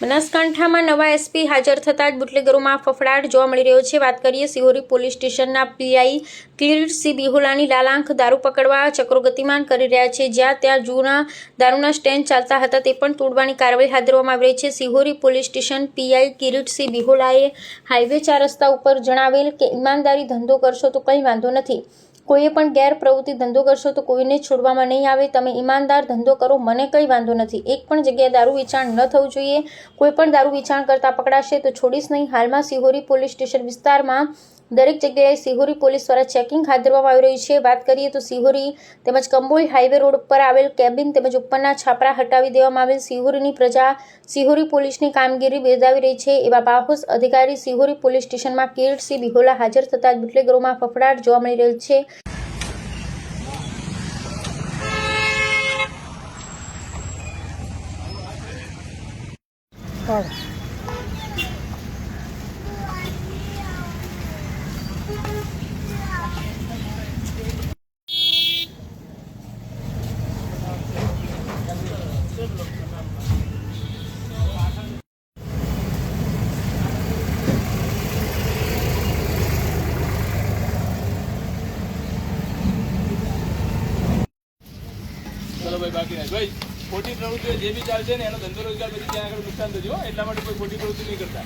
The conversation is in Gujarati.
બનાસકાંઠામાં નવા એસપી હાજર થતાં જ બુટલેગરોમાં ફફડાટ જોવા મળી રહ્યો છે. વાત કરીએ સિહોરી પોલીસ સ્ટેશનના પીઆઈ કિરીટસિંહ બિહોલાની લાલાંખ દારૂ પકડવા ચક્રો ગતિમાન કરી રહ્યા છે. જ્યાં ત્યાં જૂના દારૂના સ્ટેન્ડ ચાલતા હતા તે પણ તોડવાની કાર્યવાહી હાથ ધરવામાં આવી રહી છે. Sihori police station PI Kiritsinh બિહોલાએ highway ચાર રસ્તા ઉપર જણાવેલ કે, ઈમાનદારી ધંધો કરશો તો કંઈ વાંધો નથી. કોઈએ પણ ગેર પ્રવૃત્તિ ધંધો કરશો તો કોઈને છોડવામાં નહીં આવે. તમે ઈમાનદાર ધંધો કરો, મને કંઈ વાંધો નથી. એક પણ જગ્યાએ દારૂ વેચાણ ન થવું જોઈએ. કોઈ પણ દારૂ વેચાણ કરતા પકડાશે તો છોડીશ નહીં. હાલમાં સિહોરી પોલીસ સ્ટેશન વિસ્તારમાં દરેક જગ્યાએ સિહોરી પોલીસ દ્વારા ચેકિંગ હાથ ધરવામાં આવી રહ્યું છે. વાત કરીએ તો સિહોરી તેમજ કંબોઈ હાઈવે રોડ ઉપર આવેલ કેબિન તેમજ ઉપરના છાપરા હટાવી દેવામાં આવેલ સિહોરીની પ્રજા સિહોરી પોલીસની કામગીરી બિરદાવી રહી છે. એવા બાહોશ અધિકારી સિહોરી પોલીસ સ્ટેશનમાં કિરીટસિંહ બિહોલા હાજર થતાં બુટલેગરોમાં ફફડાટ જોવા મળી રહેલ છે. ચલો ભાઈ બાકી રાખ ભાઈ, ખોટી પ્રવૃત્તિઓ જે બી ચાલશે ને એનો ધંધો રોજગાર પછી ત્યાં આગળ નુકસાન થશે એટલા માટે કોઈ ખોટી પ્રવૃત્તિ નહીં કરતા.